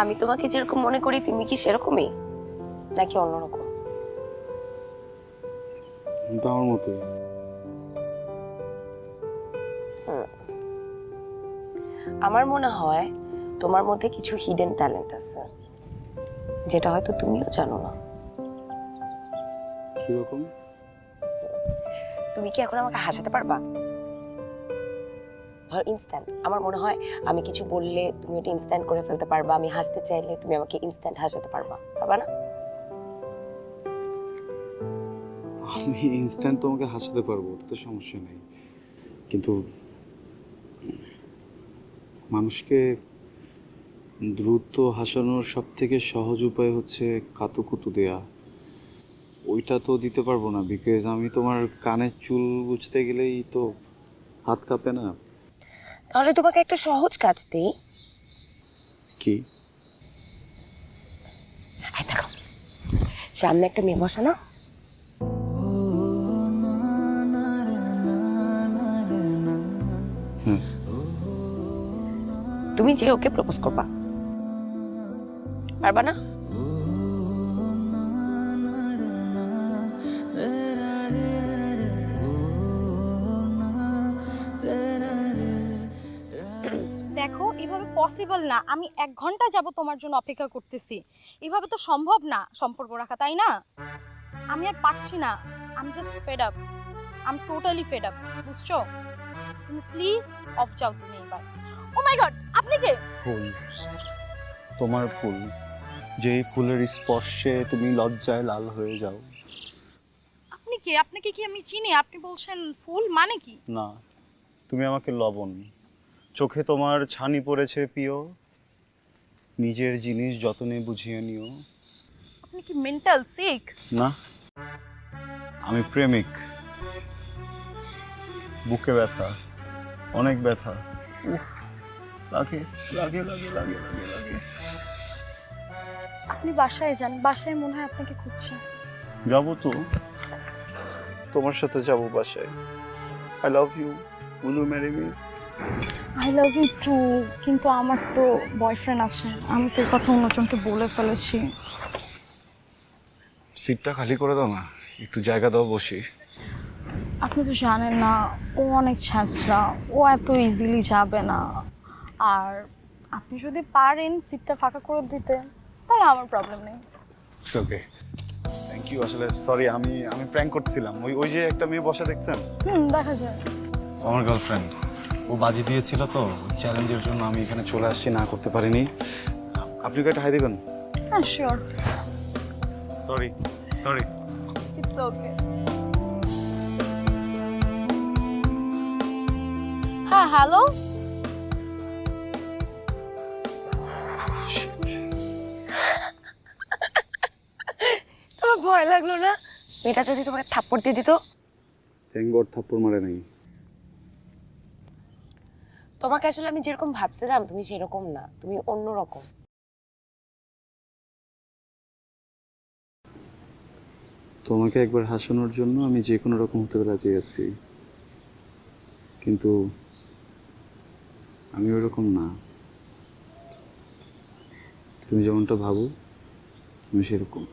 আমি তোমাকে যেরকম মনে করি তুমি কি সেরকমই? নাকি অন্যরকম? আমার আমার মনে হয় তোমার মধ্যে কিছু হিডেন ট্যালেন্ট আছে যেটা হয়তো তুমিও জানো না। কীরকম? তুমি কি এখন আমাকে হাসাতে পারবা? ধর ইনস্ট্যান্ট আমার মনে হয় আমি কিছু বললে তুমি ওটা ইনস্ট্যান্ট করে ফেলতে পারবা, আমি হাসতে চাইলে তুমি আমাকে ইনস্ট্যান্ট হাসাতে পারবা। পারবা না? আমি ইনস্ট্যান্ট তোমাকে হাসাতে পারব ওটাতে সমস্যা নেই। কিন্তু মানুষকে দ্রুত হাসানোর সব থেকে সহজ উপায় হচ্ছে কাতুকুতু দেয়া। ওইটা তো দিতে পারব না বিকজ আমি তোমার কানের চুল বুঝতে গেলেই তো হাত কাঁপে না। তাহলে তোমাকে একটা সহজ কাজ দিই। কি? দেখো সামনে একটা মেয়ে বসে না। তুমি যে ওকে প্রপোজ করবা পারবা না? দেখো এভাবে পসিবল না। আমি এক ঘণ্টা যাব তোমার জন্য অপেক্ষা করতেছি। এভাবে তো সম্ভব না সম্পর্ক রাখা তাই না? আমি আর পারছি না। আমি just fed up I'm totally fed up বুঝছ? তুমি প্লিজ অফ যাও তুমি এবার। ও মাই গড আপনি কে? ফুল। তোমার ফুল। যেই ফুলের স্পর্শে তুমি লজ্জায় লাল হয়ে যাও। আপনি কে? আপনাকে কি আমি চিনি? আপনি বলছেন ফুল মানে কি? না তুমি আমাকে লবণ। চোখে তোমার ছানি পড়েছে প্রিয়। নিজের জিনিস যতনে বুঝিয়ে নিও। আপনি কি মেন্টাল সিক না আমি প্রেমিক। বুকে ব্যথা অনেক ব্যথা। লাগে লাগে লাগে লাগে লাগে লাগে। আপনি বাসায় যান বাসায় মনে হয় আপনাকে খুঁজছে। যাব তো। তোমার সাথে যাব বাসায়। I love you will you marry me I love you too কিন্তু আমার তো বয়ফ্রেন্ড আছে। আমি তো এই কথা অন্যজনকে বলে ফেলেছি। সিটটা খালি করে দাও না একটু জায়গা দাও বসি। আপনি তো জানেন না ও অনেক ছ্যাঁচড়া ও এত ইজিলি যাবে না। আর আপনি যদি পারেন সিটটা ফাঁকা করে দিতে তাহলে আমার প্রবলেম নেই। ইটস ওকে থ্যাংক ইউ আসলে সরি আমি আমি প্র্যাঙ্ক করছিলাম। ওই ওই যে একটা মেয়ে বসা দেখছেন? হুম দেখা যায়। আমার গার্লফ্রেন্ড ও বাজি দিয়েছিল তো চ্যালেঞ্জের জন্য আমি এখানে চলে আসছি না করতে পারিনি। আপনি কি একটা হাই দিবেন? হ্যাঁ sure sorry sorry it's okay হ্যাঁ হ্যালো তোমার ভয় লাগল না? মেয়েটা যদি তোমাকে থাপ্পড় দিয়ে দিত? থ্যাংক গড থাপ্পড় মারে নাই। তোমাকে আসলে আমি যেরকম ভাবছিলাম, তুমি সেরকম না, তুমি অন্যরকম। তোমাকে একবার হাসানোর জন্য আমি যে কোনো রকম হতে রাজি আছি। কিন্তু আমি ওরকম না। তুমি যেমনটা ভাবো, আমি সেরকম।